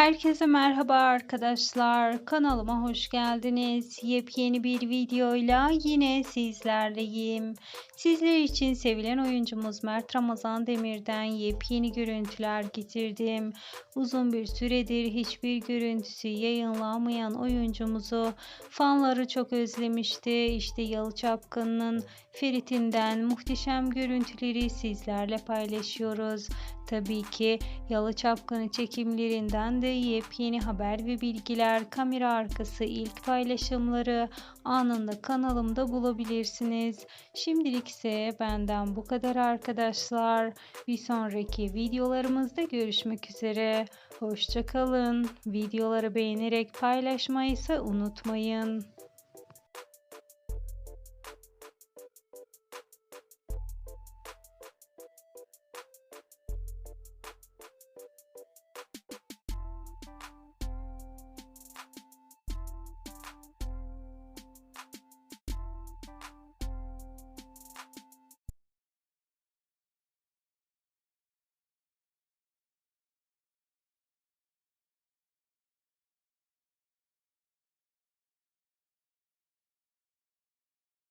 Herkese merhaba arkadaşlar. Kanalıma hoş geldiniz. Yepyeni bir videoyla yine sizlerleyim. Sizler için sevilen oyuncumuz Mert Ramazan Demir'den yepyeni görüntüler getirdim. Uzun bir süredir hiçbir görüntüsü yayınlanmayan oyuncumuzu fanları çok özlemişti. İşte Yalı Çapkın'ın Ferit'inden muhteşem görüntüleri sizlerle paylaşıyoruz. Tabii ki Yalı Çapkını çekimlerinden de yepyeni haber ve bilgiler, kamera arkası ilk paylaşımları anında kanalımda bulabilirsiniz. Şimdilik ise benden bu kadar arkadaşlar. Bir sonraki videolarımızda görüşmek üzere. Hoşçakalın. Videoları beğenerek paylaşmayı ise unutmayın.